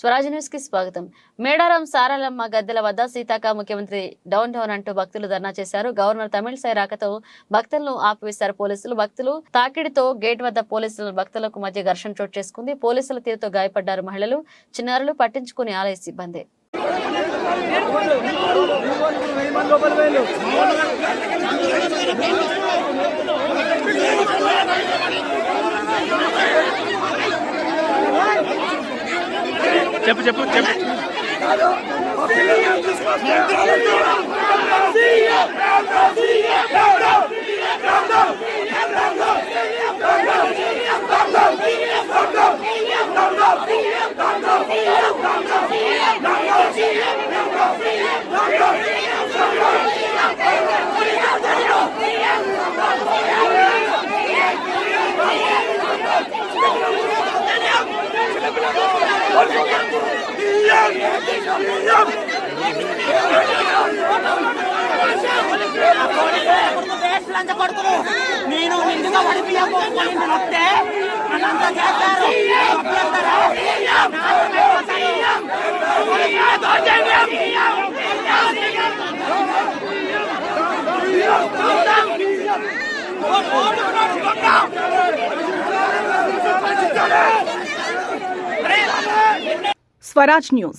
స్వరాజ్ న్యూస్కి స్వాగతం మేడారం సారలమ్మ గద్దెల వద్ద సీతాక ముఖ్యమంత్రి డౌన్ డౌన్ అంటూ భక్తులు ధర్నా చేశారు గవర్నర్ తమిళసై రాకతో భక్తులను ఆపివేశారు పోలీసులు భక్తులు తాకిడితో గేట్ వద్ద పోలీసులు భక్తులకు మధ్య ఘర్షణ చోటు చేసుకుంది పోలీసుల తీరుతో గాయపడ్డారు మహిళలు చిన్నారులు పట్టించుకుని ఆలయ సిబ్బంది చెప్పు చెప్పు చెప్పు లంచ स्वराज न्यूज़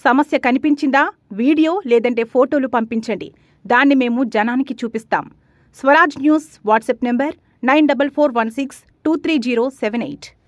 సమస్య కనిపించిందా? వీడియో లేదంటే ఫోటోలు పంపించండి. దాన్ని మేము జనానికి చూపిస్తాం. Swaraj news WhatsApp number nine double four one six two three zero seven eight.